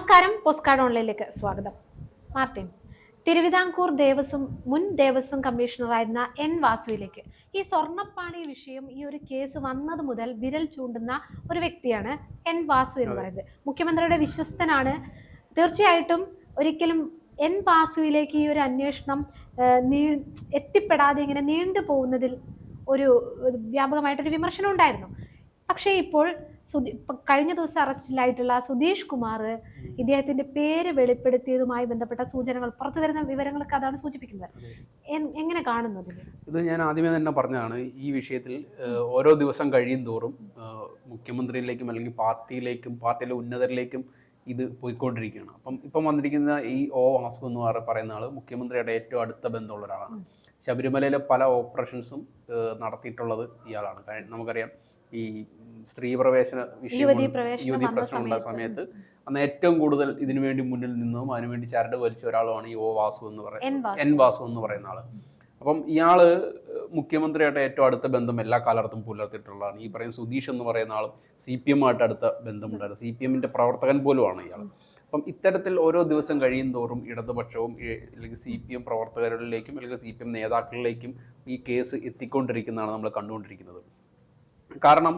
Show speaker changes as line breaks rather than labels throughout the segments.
നമസ്കാരം പോസ്കാർഡ് ഓൺലൈനിലേക്ക് സ്വാഗതം. മാർട്ടിൻ തിരുവിതാംകൂർ ദേവസ്വം മുൻ ദേവസ്വം കമ്മീഷണറായിരുന്ന എൻ വാസുവിലേക്ക് ഈ സ്വർണപ്പാണി വിഷയം ഈ ഒരു കേസ് വന്നത് മുതൽ വിരൽ ചൂണ്ടുന്ന ഒരു വ്യക്തിയാണ് എൻ വാസു എന്ന് പറയുന്നത്. മുഖ്യമന്ത്രിയുടെ വിശ്വസ്തനാണ്. തീർച്ചയായിട്ടും ഒരിക്കലും എൻ വാസുവിലേക്ക് ഈ ഒരു അന്വേഷണം നീ എത്തിപ്പെടാതെ ഇങ്ങനെ നീണ്ടു പോകുന്നതിൽ ഒരു ഒരു വ്യാപകമായിട്ടൊരു വിമർശനം ഉണ്ടായിരുന്നു പക്ഷേ ഇപ്പോൾ സുധി ഇപ്പൊ കഴിഞ്ഞ ദിവസം അറസ്റ്റിലായിട്ടുള്ള സുധീഷ് കുമാർ ഇദ്ദേഹത്തിന്റെ പേര് വെളിപ്പെടുത്തിയതുമായി ബന്ധപ്പെട്ട സൂചനകൾ പുറത്തു വരുന്ന വിവരങ്ങളൊക്കെ അതാണ് സൂചിപ്പിക്കുന്നത്. എങ്ങനെ കാണുന്നത്
ഇത് ഞാൻ ആദ്യമേ തന്നെ പറഞ്ഞതാണ് ഈ വിഷയത്തിൽ ഓരോ ദിവസം കഴിയും തോറും മുഖ്യമന്ത്രിയിലേക്കും അല്ലെങ്കിൽ പാർട്ടിയിലേക്കും പാർട്ടിയിലെ ഉന്നതരിലേക്കും ഇത് പോയിക്കൊണ്ടിരിക്കുകയാണ്. അപ്പം ഇപ്പം വന്നിരിക്കുന്ന ഈ ഒ വാസു എന്ന് പറ- പറയുന്ന ആൾ മുഖ്യമന്ത്രിയുടെ ഏറ്റവും അടുത്ത ബന്ധമുള്ള ഒരാളാണ്. ശബരിമലയിലെ പല ഓപ്പറേഷൻസും നടത്തിയിട്ടുള്ളത് ഇയാളാണ്. നമുക്കറിയാം ഈ സ്ത്രീ പ്രവേശന വിഷയം
യുവതീ
പ്രശ്നം ഉണ്ടായ
സമയത്ത്.
അന്ന് ഏറ്റവും കൂടുതൽ ഇതിനു വേണ്ടി മുന്നിൽ നിന്നും അതിനുവേണ്ടി ചരട് വലിച്ച ഒരാളുമാണ് ഈ ഒ വാസു എന്ന് പറയുന്നത് എൻ വാസു. എന്ന് പറയുന്ന ആൾ. അപ്പം ഇയാൾ മുഖ്യമന്ത്രിയായിട്ട് ഏറ്റവും അടുത്ത ബന്ധം എല്ലാ കാലത്തും പുലർത്തിയിട്ടുള്ളതാണ്. ഈ പറയുന്ന സുധീഷ് എന്ന് പറയുന്ന ആളും സി പി എമ്മായിട്ട് അടുത്ത ബന്ധമുണ്ടായിരുന്നു. സി പി എമ്മിന്റെ പ്രവർത്തകൻ പോലുമാണ് ഇയാൾ അപ്പം ഇത്തരത്തിൽ ഓരോ ദിവസം കഴിയും തോറും ഇടതുപക്ഷവും അല്ലെങ്കിൽ സി പി എം പ്രവർത്തകരിലേക്കും അല്ലെങ്കിൽ സി പി എം നേതാക്കളിലേക്കും ഈ കേസ് എത്തിക്കൊണ്ടിരിക്കുന്നതാണ് നമ്മൾ കണ്ടുകൊണ്ടിരിക്കുന്നത്. കാരണം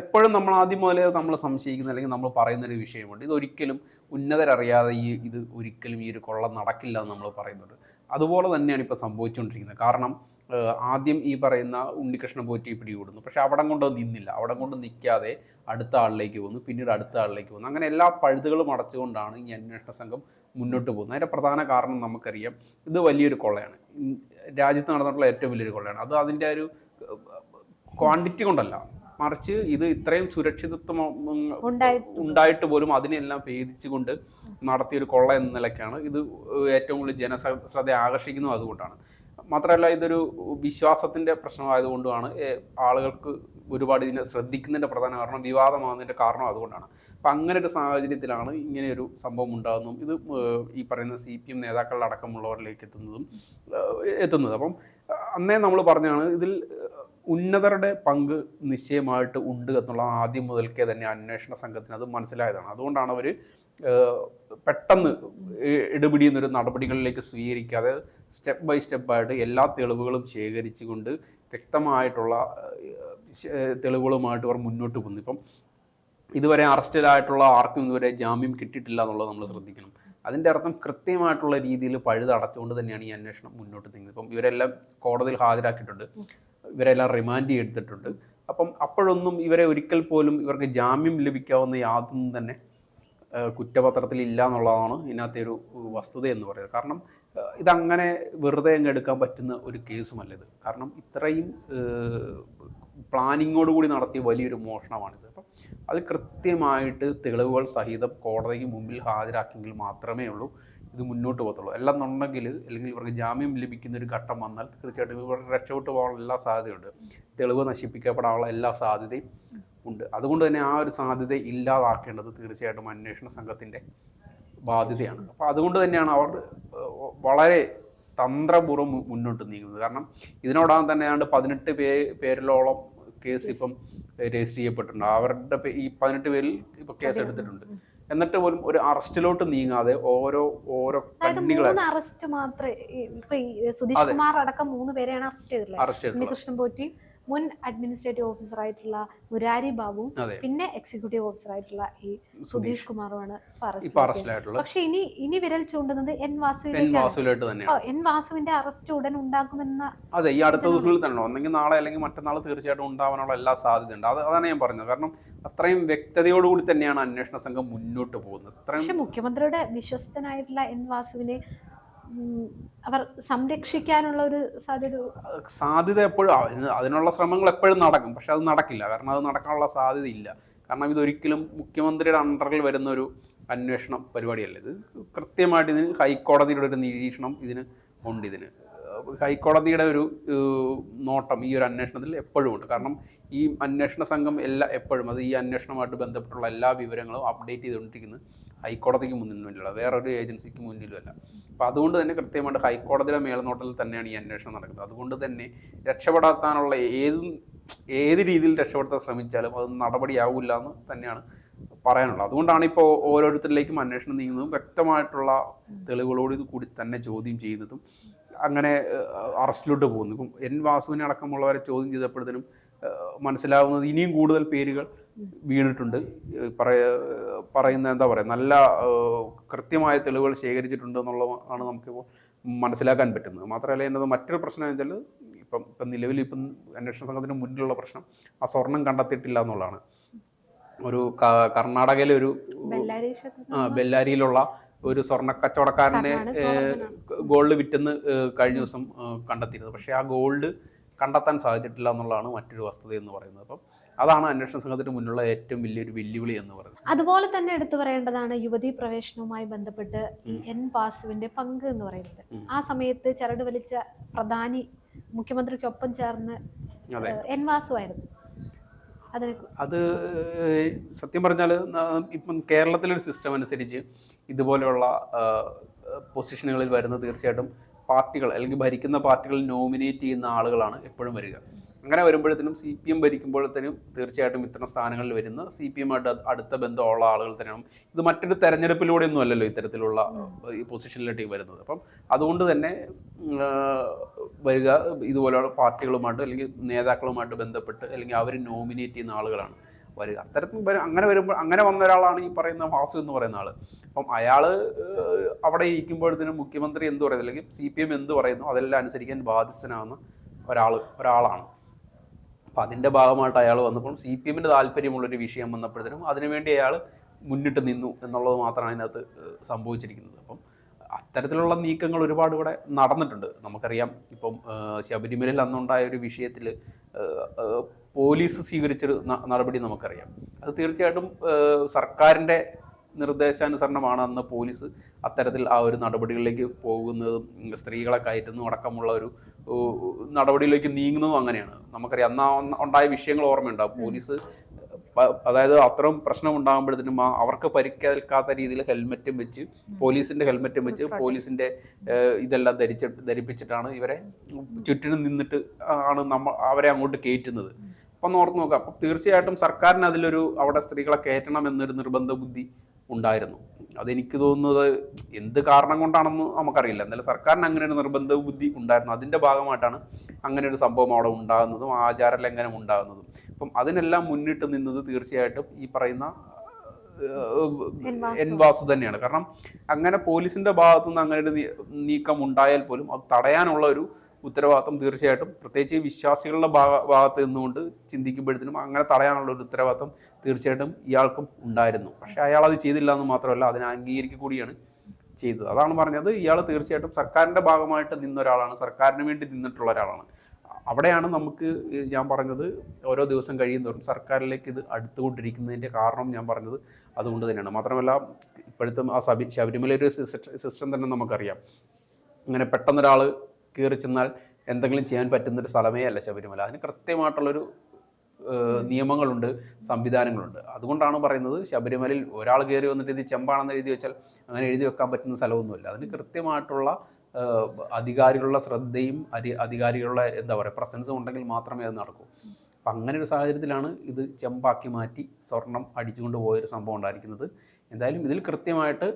എപ്പോഴും നമ്മൾ ആദ്യം മുതലേ നമ്മൾ സംശയിക്കുന്ന അല്ലെങ്കിൽ നമ്മൾ പറയുന്ന ഒരു വിഷയമുണ്ട്. ഇതൊരിക്കലും ഉന്നതരറിയാതെ ഈ ഇത് ഒരിക്കലും ഈ ഒരു കൊള്ള നടക്കില്ല എന്ന് നമ്മൾ പറയുന്നുണ്ട് അതുപോലെ തന്നെയാണ് ഇപ്പോൾ സംഭവിച്ചുകൊണ്ടിരിക്കുന്നത്. കാരണം ആദ്യം ഈ പറയുന്ന ഉണ്ണികൃഷ്ണൻ പോറ്റി പിടികൂടുന്നു. പക്ഷെ അവിടെ കൊണ്ട് നിന്നില്ല. അവിടെ കൊണ്ട് നിൽക്കാതെ അടുത്ത ആളിലേക്ക് പോകുന്നു പിന്നീട് അടുത്ത ആളിലേക്ക് പോകുന്നു അങ്ങനെ എല്ലാ പഴുതുകളും അടച്ചുകൊണ്ടാണ് ഈ അന്വേഷണ സംഘം മുന്നോട്ട് പോകുന്നത്. അതിന്റെ പ്രധാന കാരണം നമുക്കറിയാം ഇത് വലിയൊരു കൊള്ളയാണ്. രാജ്യത്ത് നടന്നിട്ടുള്ള ഏറ്റവും വലിയൊരു കൊള്ളയാണ്. അത് അതിന്റെ ഒരു ക്വാണ്ടിറ്റി കൊണ്ടല്ല. മറിച്ച് ഇത് ഇത്രയും സുരക്ഷിതത്വം
ഉണ്ടായിട്ട്
പോലും. അതിനെല്ലാം ഭേദിച്ചുകൊണ്ട് നടത്തിയ ഒരു കൊള്ള എന്ന നിലയ്ക്കാണ് ഇത് ഏറ്റവും കൂടുതൽ ജനശ്രദ്ധ ആകർഷിക്കുന്നത് അതുകൊണ്ടാണ്. മാത്രമല്ല ഇതൊരു വിശ്വാസത്തിന്റെ പ്രശ്നമായതുകൊണ്ടുമാണ് ആളുകൾക്ക് ഒരുപാട് ഇതിനെ ശ്രദ്ധിക്കുന്നതിന്റെ പ്രധാന കാരണം വിവാദമാകുന്നതിന്റെ കാരണം അതുകൊണ്ടാണ്. അപ്പം അങ്ങനെ ഒരു സാഹചര്യത്തിലാണ് ഇങ്ങനെ ഒരു സംഭവം ഉണ്ടാകുന്നതും ഇത് ഈ പറയുന്ന സി പി എം നേതാക്കളുടെ അടക്കമുള്ളവരിലേക്ക് എത്തുന്നതും എത്തുന്നത്. അപ്പം അന്നേ നമ്മൾ പറഞ്ഞാണ് ഇതിൽ ഉന്നതരുടെ പങ്ക് നിശ്ചയമായിട്ട് ഉണ്ട് എന്നുള്ള ആദ്യം മുതൽക്കേ തന്നെ അന്വേഷണ സംഘത്തിന് അത് മനസ്സിലായതാണ്. അതുകൊണ്ടാണ് അവർ പെട്ടെന്ന് ഇടപിടിയുന്നൊരു നടപടികളിലേക്ക് സ്വീകരിക്കാതെ സ്റ്റെപ്പ് ബൈ സ്റ്റെപ്പായിട്ട് എല്ലാ തെളിവുകളും ശേഖരിച്ചുകൊണ്ട് വ്യക്തമായിട്ടുള്ള തെളിവുകളുമായിട്ട് അവർ മുന്നോട്ട് പോകുന്നു ഇപ്പം ഇതുവരെ അറസ്റ്റിലായിട്ടുള്ള ആർക്കും ഇതുവരെ ജാമ്യം കിട്ടിയിട്ടില്ല എന്നുള്ളത് നമ്മൾ ശ്രദ്ധിക്കണം. അതിന്റെ അർത്ഥം കൃത്യമായിട്ടുള്ള രീതിയിൽ പഴുതടച്ചുകൊണ്ട് തന്നെയാണ് ഈ അന്വേഷണം മുന്നോട്ട് നീങ്ങുന്നത്. ഇപ്പം ഇവരെല്ലാം കോടതിയിൽ ഹാജരാക്കിയിട്ടുണ്ട്. ഇവരെല്ലാം റിമാൻഡ് ചെയ്തിട്ടുണ്ട്. അപ്പം അപ്പോഴൊന്നും ഇവരെ ഒരിക്കൽ പോലും ഇവർക്ക് ജാമ്യം ലഭിക്കാവുന്ന യാതൊന്നും തന്നെ കുറ്റപത്രത്തിൽ ഇല്ല എന്നുള്ളതാണ് ഇതിനകത്തെ ഒരു വസ്തുത എന്ന് പറയുന്നത്. കാരണം ഇതങ്ങനെ വെറുതെ അങ്ങ് എടുക്കാൻ പറ്റുന്ന ഒരു കേസുമല്ല ഇത്. കാരണം ഇത്രയും പ്ലാനിങ്ങോട് കൂടി നടത്തിയ വലിയൊരു മോഷണമാണിത്. അപ്പം അത് കൃത്യമായിട്ട് തെളിവുകൾ സഹിതം കോടതിക്ക് മുമ്പിൽ ഹാജരാക്കിയെങ്കിൽ മാത്രമേ ഉള്ളൂ. ഇത് മുന്നോട്ട് പോകത്തുള്ളൂ. എല്ലാം എന്നുണ്ടെങ്കിൽ അല്ലെങ്കിൽ ഇവർക്ക് ജാമ്യം ലഭിക്കുന്ന ഒരു ഘട്ടം വന്നാൽ തീർച്ചയായിട്ടും ഇവർ രക്ഷപ്പെട്ടു പോകാനുള്ള എല്ലാ സാധ്യതയുണ്ട്. തെളിവ് നശിപ്പിക്കപ്പെടാനുള്ള എല്ലാ സാധ്യതയും ഉണ്ട്. അതുകൊണ്ട് തന്നെ ആ ഒരു സാധ്യത ഇല്ലാതാക്കേണ്ടത് തീർച്ചയായിട്ടും അന്വേഷണ സംഘത്തിന്റെ ബാധ്യതയാണ്. അപ്പോൾ അതുകൊണ്ട് തന്നെയാണ് അവർ വളരെ തന്ത്രപൂർവം മുന്നോട്ട് നീങ്ങുന്നത്. കാരണം ഇതിനോടകം തന്നെ ഏതാണ്ട് പതിനെട്ട് പേ പേരിലോളം കേസ് ഇപ്പം രജിസ്റ്റർ ചെയ്യപ്പെട്ടിട്ടുണ്ട്. അവരുടെ ഈ പതിനെട്ട് പേരിൽ ഇപ്പോൾ കേസ് എടുത്തിട്ടുണ്ട്. എന്നിട്ട് പോലും ഒരു അറസ്റ്റിലോട്ട് നീങ്ങാതെ ഓരോ ഓരോ
അറസ്റ്റ് മാത്രമേ സുധീഷ് കുമാർ അടക്കം മൂന്ന് പേരെയാണ് അറസ്റ്റ് ചെയ്തിട്ടുള്ളത്. കൃഷ്ണൻ പോറ്റി മുൻ അഡ്മിനിസ്ട്രേറ്റീവ് ഓഫീസർ ആയിട്ടുള്ള മുരാരി ബാബു പിന്നെ എക്സിക്യൂട്ടീവ് ഓഫീസർ ആയിട്ടുള്ള ഈ സുധീഷ്. കുമാറുമാണ് പക്ഷെ ഇനി ഇനി വിരൽ ചൂണ്ടുന്നത് എൻ വാസുവിന്റെ എൻ വാസുവിന്റെ അറസ്റ്റ് ഉടൻ ഉണ്ടാക്കുമെന്ന
അതെ ഈ അടുത്ത ദിവസങ്ങളിൽ തന്നെ ഒന്നെങ്കിൽ നാളെ അല്ലെങ്കിൽ മറ്റന്നാൾ തീർച്ചയായിട്ടും ഉണ്ടാവാനുള്ള എല്ലാ സാധ്യതയുണ്ട്. അത് അതാണ് ഞാൻ പറഞ്ഞത്. കാരണം അത്രയും വ്യക്തതയോടുകൂടി തന്നെയാണ് അന്വേഷണ സംഘം മുന്നോട്ട് പോകുന്നത്.
പക്ഷെ മുഖ്യമന്ത്രിയുടെ വിശ്വസ്തനായിട്ടുള്ള എൻ വാസുവിനെ അവർ സംരക്ഷിക്കാനുള്ള ഒരു സാധ്യത
സാധ്യത എപ്പോഴും അതിന് അതിനുള്ള ശ്രമങ്ങൾ എപ്പോഴും നടക്കും. പക്ഷെ അത് നടക്കില്ല. കാരണം അത് നടക്കാനുള്ള സാധ്യത ഇല്ല കാരണം ഇതൊരിക്കലും മുഖ്യമന്ത്രിയുടെ അണ്ടറിൽ വരുന്ന ഒരു അന്വേഷണ പരിപാടിയല്ല. ഇത് കൃത്യമായിട്ട് ഇതിന് ഹൈക്കോടതിയുടെ ഒരു നിരീക്ഷണം ഇതിന് ഉണ്ട് ഇതിന്. ഹൈക്കോടതിയുടെ ഒരു നോട്ടം ഈ ഒരു അന്വേഷണത്തിൽ എപ്പോഴും ഉണ്ട്. കാരണം ഈ അന്വേഷണ സംഘം എല്ലാ എപ്പോഴും അത് ഈ അന്വേഷണവുമായിട്ട് ബന്ധപ്പെട്ടുള്ള എല്ലാ വിവരങ്ങളും അപ്ഡേറ്റ് ചെയ്തുകൊണ്ടിരിക്കുന്നത് ഹൈക്കോടതിക്ക് മുന്നിൽ വേണ്ടിയുള്ള വേറൊരു ഏജൻസിക്ക് മുന്നിലുമല്ല. അപ്പം അതുകൊണ്ട് തന്നെ കൃത്യമായിട്ട് ഹൈക്കോടതിയുടെ മേൽനോട്ടത്തിൽ തന്നെയാണ് ഈ അന്വേഷണം നടക്കുന്നത്. അതുകൊണ്ട് തന്നെ രക്ഷപ്പെടാത്താനുള്ള ഏത് ഏത് രീതിയിൽ രക്ഷപ്പെടുത്താൻ ശ്രമിച്ചാലും അത് നടപടിയാവില്ല എന്ന് തന്നെയാണ് പറയാനുള്ളത്. അതുകൊണ്ടാണ് ഇപ്പോൾ ഓരോരുത്തരിലേക്കും അന്വേഷണം നീങ്ങുന്നതും വ്യക്തമായിട്ടുള്ള തെളിവുകളോട് ഇത് കൂടി തന്നെ ചോദ്യം ചെയ്യുന്നതും അങ്ങനെ അറസ്റ്റിലോട്ട് പോകുന്നു ഇപ്പം എൻ വാസുവിനെ അടക്കമുള്ളവരെ ചോദ്യം ചെയ്തപ്പോഴത്തേനും മനസ്സിലാവുന്നത് ഇനിയും കൂടുതൽ പേരുകൾ വീണിട്ടുണ്ട്. പറയ പറയുന്ന എന്താ പറയുക നല്ല കൃത്യമായ തെളിവുകൾ ശേഖരിച്ചിട്ടുണ്ട് എന്നുള്ളതാണ് നമുക്കിപ്പോൾ മനസ്സിലാക്കാൻ പറ്റുന്നത്. മാത്രമല്ല എന്നത് മറ്റൊരു പ്രശ്നം എന്ന് വെച്ചാൽ ഇപ്പം ഇപ്പം നിലവിൽ ഇപ്പം അന്വേഷണ സംഘത്തിന് മുന്നിലുള്ള പ്രശ്നം ആ സ്വർണം കണ്ടെത്തിയിട്ടില്ല എന്നുള്ളതാണ്. ഒരു കർണാടകയിലെ ഒരു ബെല്ലാരിയിലുള്ള ഒരു സ്വർണ കച്ചവടക്കാരനെ ഗോൾഡ് വിറ്റെന്ന് കഴിഞ്ഞ ദിവസം കണ്ടെത്തിയിരുന്നത്. പക്ഷേ ആ ഗോൾഡ് കണ്ടെത്താൻ സാധിച്ചിട്ടില്ല എന്നുള്ളതാണ് മറ്റൊരു വസ്തുത എന്ന് പറയുന്നത്. അപ്പം അതാണ് അന്വേഷണ സംഘത്തിന് മുന്നിലുള്ള ഏറ്റവും വലിയൊരു വെല്ലുവിളി എന്ന് പറയുന്നത്.
അതുപോലെ തന്നെ എടുത്തു പറയേണ്ടതാണ് യുവതി പ്രവേശനവുമായി ബന്ധപ്പെട്ട് ഈ എൻ വാസുവിന്റെ പങ്ക് എന്ന് പറയുന്നത്. ആ സമയത്ത് ചരട് വലിച്ച പ്രധാനി മുഖ്യമന്ത്രിക്കൊപ്പം ചേർന്ന് എൻ വാസുവായിരുന്നു
അത് സത്യം പറഞ്ഞാൽ ഇപ്പം കേരളത്തിലൊരു സിസ്റ്റം അനുസരിച്ച് ഇതുപോലെയുള്ള പൊസിഷനുകളിൽ വരുന്നത് തീർച്ചയായിട്ടും പാർട്ടികൾ അല്ലെങ്കിൽ ഭരിക്കുന്ന പാർട്ടികൾ നോമിനേറ്റ് ചെയ്യുന്ന ആളുകളാണ് എപ്പോഴും വരിക. അങ്ങനെ വരുമ്പോഴത്തേനും സി പി എം ഭരിക്കുമ്പോഴത്തേനും തീർച്ചയായിട്ടും ഇത്തരം സ്ഥാനങ്ങളിൽ വരുന്ന സി പി എമ്മായിട്ട് അടുത്ത ബന്ധമുള്ള ആളുകൾ തന്നെയാണ്. ഇത് മറ്റൊരു തെരഞ്ഞെടുപ്പിലൂടെ ഒന്നും അല്ലല്ലോ ഇത്തരത്തിലുള്ള ഈ പൊസിഷനിലേക്ക് വരുന്നത്. അപ്പം അതുകൊണ്ട് തന്നെ വരിക ഇതുപോലെയുള്ള പാർട്ടികളുമായിട്ട് അല്ലെങ്കിൽ നേതാക്കളുമായിട്ട് ബന്ധപ്പെട്ട് അല്ലെങ്കിൽ അവർ നോമിനേറ്റ് ചെയ്യുന്ന ആളുകളാണ്. വരിക അത്തരത്തിൽ അങ്ങനെ വരുമ്പോൾ അങ്ങനെ വന്ന ഒരാളാണ് ഈ പറയുന്ന വാസു എന്ന് പറയുന്ന ആൾ. അപ്പം അയാൾ അവിടെ ഇരിക്കുമ്പോഴത്തേനും മുഖ്യമന്ത്രി എന്ത് പറയുന്നു? അല്ലെങ്കിൽ സി പി എം എന്ത് പറയുന്നു? അതെല്ലാം അനുസരിക്കാൻ ബാധ്യസ്ഥനാകുന്ന ഒരാൾ ഒരാളാണ്. അപ്പം അതിന്റെ ഭാഗമായിട്ട് അയാൾ വന്നപ്പോൾ സി പി എമ്മിന്റെ താല്പര്യമുള്ളൊരു വിഷയം വന്നപ്പോഴത്തേനും അതിനുവേണ്ടി അയാൾ മുന്നിട്ട് നിന്നു എന്നുള്ളത് മാത്രമാണ് അതിനകത്ത് സംഭവിച്ചിരിക്കുന്നത്. അപ്പം അത്തരത്തിലുള്ള നീക്കങ്ങൾ ഒരുപാട് ഇവിടെ നടന്നിട്ടുണ്ട്. നമുക്കറിയാം ഇപ്പം ശബരിമലയിൽ അന്നുണ്ടായ ഒരു വിഷയത്തിൽ പോലീസ് സ്വീകരിച്ചൊരു നടപടി നമുക്കറിയാം. അത് തീർച്ചയായിട്ടും സർക്കാരിന്റെ നിർദ്ദേശാനുസരണമാണ് അന്ന് പോലീസ് അത്തരത്തിൽ ആ ഒരു നടപടികളിലേക്ക് പോകുന്നതും സ്ത്രീകളെ കയറ്റുന്നതും അടക്കമുള്ള ഒരു നടപടിയിലേക്ക് നീങ്ങുന്നതും അങ്ങനെയാണ്. നമുക്കറിയാം അന്ന് ഉണ്ടായ വിഷയങ്ങൾ ഓർമ്മയുണ്ടാവും. പോലീസ് അതായത് അത്തരം പ്രശ്നം ഉണ്ടാകുമ്പോഴത്തേനും അവർക്ക് പരിക്കേൽക്കാത്ത രീതിയിൽ ഹെൽമെറ്റും വെച്ച് പോലീസിന്റെ ഹെൽമെറ്റും വെച്ച് പോലീസിന്റെ ഇതെല്ലാം ധരിച്ചിട്ട് ധരിപ്പിച്ചിട്ടാണ് ഇവരെ ചുറ്റിനും നിന്നിട്ട് ആണ് നമ്മ അവരെ അങ്ങോട്ട് കയറ്റുന്നത്. അപ്പം ഓർത്ത് നോക്കുക. അപ്പം തീർച്ചയായിട്ടും സർക്കാരിന് അതിലൊരു അവിടെ സ്ത്രീകളെ കയറ്റണം എന്നൊരു നിർബന്ധ ബുദ്ധി ഉണ്ടായിരുന്നു. അതെനിക്ക് തോന്നുന്നത് എന്ത് കാരണം കൊണ്ടാണെന്ന് നമുക്കറിയില്ല. എന്തായാലും സർക്കാരിന് അങ്ങനെ ഒരു നിർബന്ധ ബുദ്ധി ഉണ്ടായിരുന്നു. അതിന്റെ ഭാഗമായിട്ടാണ് അങ്ങനെ ഒരു സംഭവം അവിടെ ഉണ്ടാകുന്നതും ആചാര ലംഘനം ഉണ്ടാകുന്നതും. അപ്പം അതിനെല്ലാം മുന്നിട്ട് നിന്നത് തീർച്ചയായിട്ടും ഈ പറയുന്ന
എൻ വാസു.
തന്നെയാണ്. കാരണം അങ്ങനെ പോലീസിന്റെ ഭാഗത്തുനിന്ന് അങ്ങനെ ഒരു നീക്കം ഉണ്ടായാൽ പോലും അത് തടയാനുള്ള ഒരു ഉത്തരവാദിത്വം തീർച്ചയായിട്ടും. പ്രത്യേകിച്ച് വിശ്വാസികളുടെ ഭാഗ- ഭാഗത്ത് നിന്നുകൊണ്ട് ചിന്തിക്കുമ്പോഴത്തേനും അങ്ങനെ തടയാനുള്ള ഒരു ഉത്തരവാദിത്വം തീർച്ചയായിട്ടും ഇയാൾക്കും ഉണ്ടായിരുന്നു. പക്ഷേ അയാൾ അത് ചെയ്തില്ല എന്ന് മാത്രമല്ല അതിനെ അംഗീകരിക്കുക കൂടിയാണ് ചെയ്തത്. അതാണ് പറഞ്ഞത്. ഇയാൾ തീർച്ചയായിട്ടും സർക്കാരിന്റെ ഭാഗമായിട്ട് നിന്ന ഒരാളാണ്. സർക്കാരിന് വേണ്ടി നിന്നിട്ടുള്ള ഒരാളാണ്. അവിടെയാണ് നമുക്ക് ഞാൻ പറഞ്ഞത് ഓരോ ദിവസം കഴിയുന്നതോറും സർക്കാരിലേക്ക് ഇത് അടുത്തുകൊണ്ടിരിക്കുന്നതിന്റെ കാരണം ഞാൻ പറഞ്ഞത് അതുകൊണ്ട് തന്നെയാണ്. മാത്രമല്ല ഇപ്പോഴത്തെ ആ ശബരിമല ഒരു സിസ്റ്റം തന്നെ നമുക്കറിയാം. അങ്ങനെ പെട്ടെന്നൊരാൾ കയറി ചെന്നാൽ എന്തെങ്കിലും ചെയ്യാൻ പറ്റുന്നൊരു സ്ഥലമേ അല്ല ശബരിമല. അതിന് കൃത്യമായിട്ടുള്ളൊരു നിയമങ്ങളുണ്ട് സംവിധാനങ്ങളുണ്ട്. അതുകൊണ്ടാണ് പറയുന്നത് ശബരിമലയിൽ ഒരാൾ കയറി വന്നിട്ട് ഇത് ചെമ്പാണെന്ന് എഴുതി വെച്ചാൽ അങ്ങനെ എഴുതി വെക്കാൻ പറ്റുന്ന സ്ഥലമൊന്നുമില്ല. അതിന് കൃത്യമായിട്ടുള്ള അധികാരികളുടെ ശ്രദ്ധയും അരി അധികാരികളുടെ എന്താ പറയുക പ്രസൻസും ഉണ്ടെങ്കിൽ മാത്രമേ അത് നടക്കൂ. അപ്പം അങ്ങനെ ഒരു സാഹചര്യത്തിലാണ് ഇത് ചെമ്പാക്കി മാറ്റി സ്വർണം അടിച്ചുകൊണ്ട് പോയൊരു സംഭവം ഉണ്ടായിരിക്കുന്നത്. എന്തായാലും ഇതിൽ കൃത്യമായിട്ട്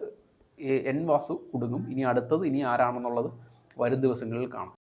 എൻ വാസു കുടുങ്ങും. ഇനി അടുത്തത് ഇനി ആരാണെന്നുള്ളത് വരും ദിവസങ്ങളിൽ കാണാം.